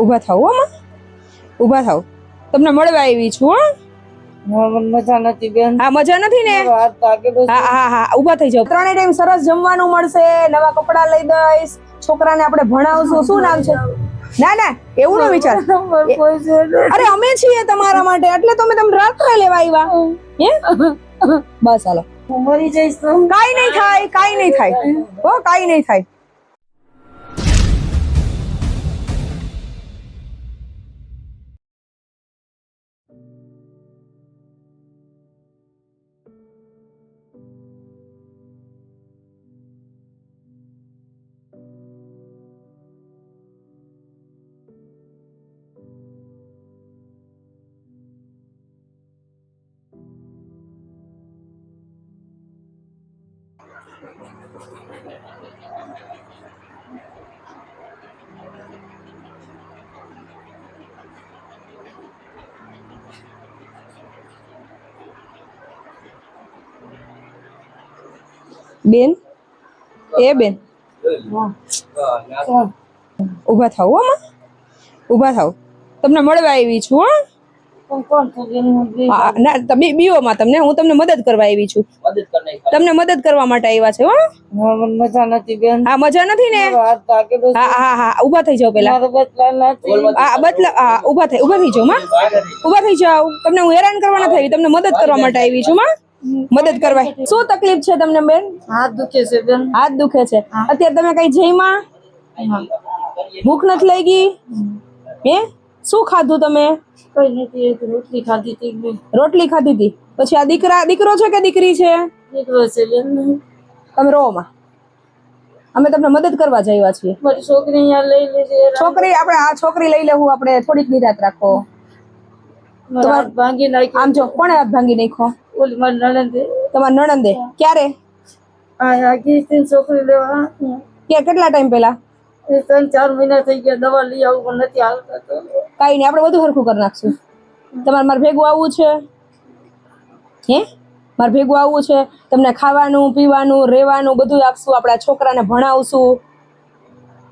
ઊભા થાવમાં. ઊભા થાવ તમને મળવા આવી છું હો. મજા નથી બેન. હા મજા નથી ને? હા હા હા ઊભા થઈ જાવ ત્રણેય ટાઈમ સરસ જમવાનું મળશે. નવા કપડા લઈ દઈશ. છોકરાને આપણે ભણાવશું. શું નામ છે? ના ના એવું ન વિચાર. અરે અમે છીએ તમારા માટે. એટલે તો અમે તમને રાત્રે લેવા આવ્યા. હે? બસ હાલો. મરી જઈશ કાઈ નહીં થાય કાઈ નહીં થાય. હો કાઈ નહીં થાય. બેન એ બેન ઊભા થાવ હો માં ઊભા થાવ તમને મળવા આવી છું હો. ના તમે બીઓમાં તમને હું તમને મદદ કરવા આવી છું. તમને મદદ કરવા માટે આવ્યા છે હા, મજા નથી બેન. હા મજા નથી ને. હા હા હા ઊભા થઈ જાઓ પેલા હા બદલા હા ઊભા થઈ ઊભા થઈ જાઓ માં. ઊભા થઈ જાઓ. તમને હું હેરાન કરવા નથી આવી તમને મદદ કરવા માટે આવી છું માં. મદદ કરવા. શું તકલીફ છે તમને બેન? હાથ દુખે છે બેન. હાથ દુખે છે. અત્યારે તમે કઈ જઈમાં. ભૂખ નથી લાગી? હે? શું ખાધું તમે? કઈ નથી રોટલી ખાધી હતી રોટલી ખાધી હતી? પછી આ દીકરા દીકરો છે કે દીકરી છે? દીકરો છે તમે રો માં અમે તમને મદદ કરવા જઈવા છીએ. મારી છોકરી અહીંયા લઈ લેજે છોકરી આપણે આ છોકરી લઈ લેવું આપણે થોડીક નિરાત રાખો. ભાંગી નાખી આમ જો કોણે હાથ ભાંગી નાખો ઓલી મારી નણંદે. તમારા નણંદે? ક્યારે? આ આ છોકરી લેવા કે કેટલા ટાઈમ પહેલા? ત્રણ ચાર મહિના થઈ ગયા દવા લઈ આવું પણ નથી હાલતા તો. કાંઈ નહીં આપણે બધું હરખું કરી નાખશું. તમારે મારે ભેગું આવવું છે? હે? મારે ભેગું આવવું છે? તમને ખાવાનું પીવાનું રહેવાનું બધું આપશું આપણા છોકરાને ભણાવશું.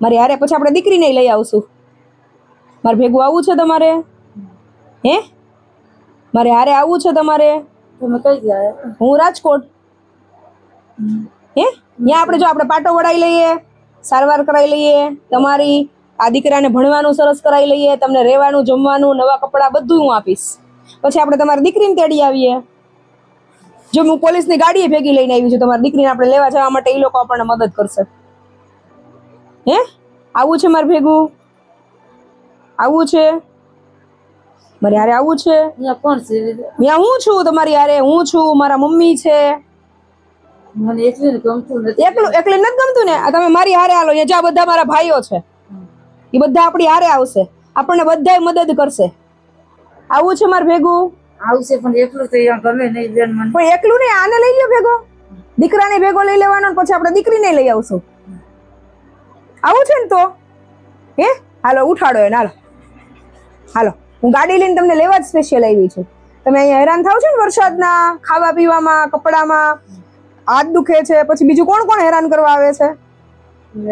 મારી હારે પછી આપણે દીકરીને લઈ આવશું. મારે ભેગું આવવું છે તમારે? હે? મારે હારે આવવું છે તમારે? તમે કઈ ગયા હું રાજકોટ. હે? ત્યાં આપણે જો આપણે પાટો વડાઈ લઈએ. સારવાર કરાવી લઈએ તમારી આ દીકરાને ભણવાનું સરસ કરાવી લઈએ તમને રહેવાનું જમવાનું નવા કપડાં બધું હું આપીશ. પછી આપણે તમારી દીકરીને તેડી આવીએ. જો હું પોલીસની ગાડીએ ભેગી લઈને આવી છું તમારી દીકરીને આપણે લેવા જવા માટે એ લોકો આપણને મદદ કરશે. હે? આવું છે મારે ભેગું? આવું છે? મારે હારે આવું છે? હું છું તમારી હારે હું છું મારા મમ્મી છે. મને એકલી ગમતું નથી. એકલું એકલે નથી ગમતું ને? આ તમે મારી હારે હાલો જ્યાં બધા મારા ભાઈઓ છે એ બધા આપણી હારે આવશે. આપણને બધાય મદદ કરશે. આવું છે મારે ભેગું? આવશે પણ એકલું તો અહીંયા ગમે નહીં બેન મને. પણ એકલું નહીં આને લઈ લ્યો ભેગો. દીકરાને ભેગો લઈ લેવાનો પછી આપણે દીકરીને લઈ આવશું. આવું છે ને તો? હે? હાલો ઉઠાડો એને હાલો. હાલો હું ગાડી લઈને તમને લેવા જ સ્પેશિયલ આવી છું. તમે અહીંયા હેરાન થાવ છો ને વરસાદના ખાવા પીવામાં કપડામાં? હાથ દુખે છે પછી બીજું કોણ કોણ હેરાન કરવા આવે છે?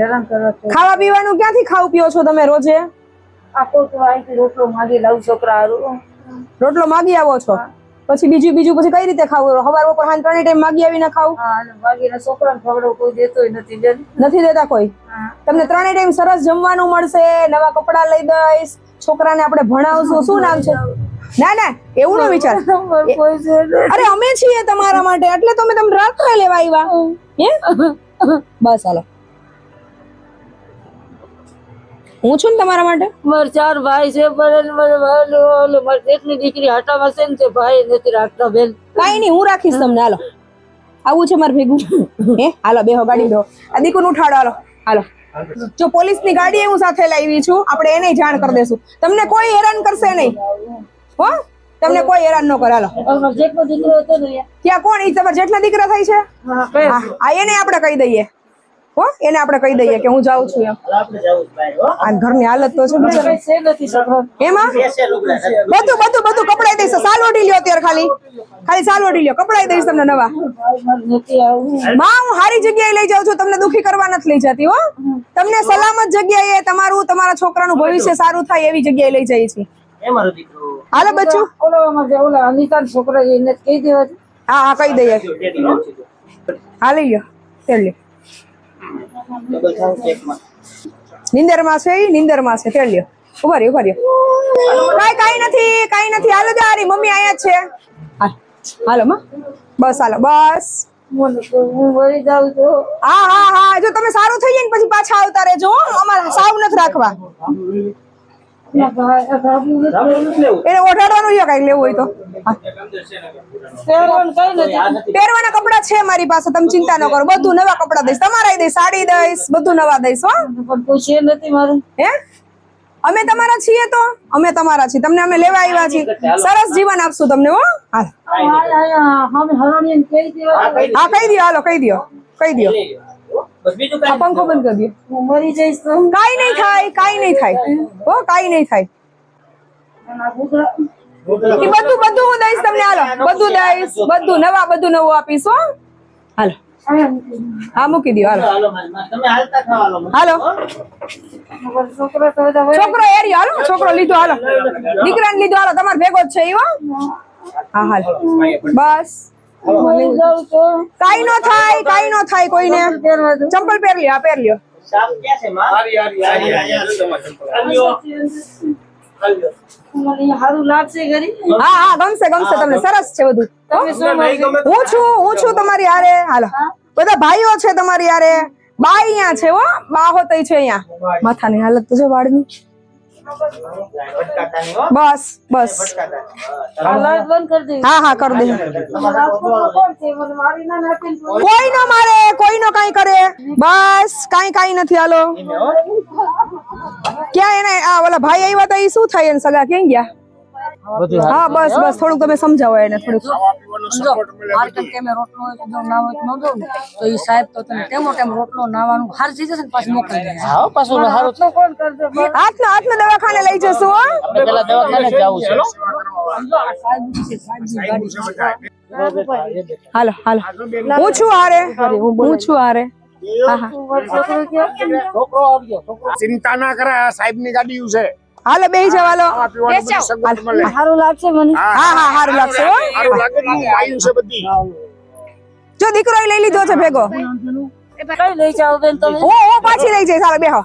હેરાન કરવા ખાવા પીવાનું ક્યાંથી ખાવ પીઓ છો તમે રોજે? આખો તો અહીંથી રોટલો માગી લાવ છોકરા હારું. રોટલો માગી આવો છો? પછી બીજું બીજું પછી કઈ રીતે ખાવું? હવાર બપોર સાંજ ત્રણેય ટાઈમ માગી આવીને ખાવું? માગીને છોકરાને ખવડાવ કોઈ દેતો નથી નથી દેતા કોઈ? તમને ત્રણેય ટાઈમ સરસ જમવાનું મળશે નવા કપડા લઈ દઈશ છોકરાને આપણે ભણાવશું. શું નામ છે? ના ના એવું ન વિચાર. અરે અમે છીએ તમારા માટે એટલે તો અમે તમને રાત્રે લેવા આવ્યા હે? બસ હાલો. હું છું ને તમારા માટે? મારા ચાર ભાઈ છે પણ મારી એકની દીકરી હાટામાં છે ને તે ભાઈ નથી રાખતા બેન. કાંઈ નહીં હું રાખીશ તમને હાલો. આવું છે મારે ભેગું. હે? હાલો બેહો ગાડી દો આ દીકુને ઉઠાડો હાલો. હાલો. જો પોલીસની ગાડી હું સાથે લાવી છું આપણે એને જાણ કરી દેશું. તમને કોઈ હેરાન કરશે નહીં. હો? તમને કોઈ હેરાન ન કરે હાલો. અમારો જેટલો દીકરો હતો ને ત્યાં કોણ? ઈ તમારા જેટલા દીકરા થાય છે? હા આ એને આપણે કહી દઈએ. હો એને આપણે કહી દઈએ કે હું જાઉં છું એમ. આ ઘરની હાલત તો છે એમાં બધું બધું બધું કપડાઈ દઈશ. સાલ ઓઢી લ્યો અત્યારે ખાલી. ખાલી સાલ ઓઢી લ્યો. કપડાઈ દઈશ તમને નવા. માં હું સારી જગ્યાએ લઈ જાઉં છું. તમને દુખી કરવા નથી લઈ જતી હો. તમને સલામત જગ્યાએ તમારું તમારા છોકરાનું ભવિષ્ય સારું થાય એવી જગ્યાએ લઈ જઈએ છીએ. હાલો બચ્ચું. ઓલો અમારે ઓલા અનિતા છોકરા એને કહી દેવા છે. હા હા કહી દઈએ. હાલી લ્યો. તેલ લ્યો. નિંદરમાં છે ઈ? નિંદરમાં છે. તેલ લ્યો. ઊભા રહ્યો ઊભા રહ્યો. કાઈ કાઈ નથી કાઈ નથી. હાલો જારી મમ્મી આયા છે. હાલમાં. બસ હાલો બસ. હું છું. હા હા હા જો તમે સારું થઈ જાય ને પછી પાછા આવતા રહેજો. અમારે સાવ નથી રાખવા. એને ઓઢાડવાનું છે કઈ લેવું હોય તો. હા. પહેરવાનું કપડા છે મારી પાસે તમે ચિંતા ન કરો. બધું નવા કપડા દઈશ. તમારા દઈશ સાડી દઈશ બધું નવા દઈશ હો. છે નથી મારે. હે? અમે તમારા છીએ તો? અમે તમારા છીએ. તમને અમે લેવા આવ્યા છીએ. સરસ જીવન આપશું તમને હો. હા કહી દો. હાલો કહી દો. કહી દો. આ પંખો બંધ કરી દે. હું મરી જઈશ તો. કાઈ નહીં થાય કાઈ નહીં થાય. હો કાઈ નહીં થાય. એ બધું બધું હું દઈશ તમને હાલો. બધું દઈશ બધું નવા બધું નવું આપીશ હો. હાલો. હા મૂકી દો. હાલો. હાલો છોકરા એરિયો હાલો. છોકરો લીધો હાલો. દીકરાને લીધો હાલો. તમારે ભેગો જ છે એવો હો. હા. હાલ. બસ. કાઈ નો થાય કઈ નો થાય કોઈને. ચંપલ પહેર લ્યો હા પહેર લ્યો. બધું. તમે શું મારી હું છું હું છું તમારી હારે. બધા ભાઈઓ છે તમારી હારે. બા અહીંયા છે હો. બા હોત છે અહીંયા. માથાની હાલત તો છે વાળની. બસ બસ. હા હા કર દે કોઈ નો મારે કોઈ નો કઈ કરે. બસ કઈ કઈ નથી હાલો. ક્યાં એને આ ઓલા ભાઈ આવ્યા હતા એ શું થાય એને સગા? ક્યાં ગયા? હા બસ બસ થોડુંક તમે સમજાવો એને થોડુંક. માર્કેટ કેમે રોટલો જો ના હોય તો ન દો તો ઈ સાહેબ તો તને ટેમો ટેમ રોટલો નાવાનું હાર થઈ જશે ને પાછું મોકલી દે હા પાછું હારું. તો કોણ કરશે બસ. હાથના હાથના દવાખાને લઈ જશું હો. પેલા દવાખાને જવું છે. હાલો હાલો. હું છું હારે. હું છું હારે. હા હા. મારો છોકરો આવજો ચિંતા ના કરે સાહેબની ગાડી છે. હાલો બેહી જાવ હાલો. સારું લાગશે મને? હા હા લાગશે સારું લાગે ને વાયુ છે બધી. જો દીકરો લઈ લીધો છે ભેગો. લઈ જાવ બેન તમે? હું હું પાછી લઈ જઈશ. હાલો બેહો.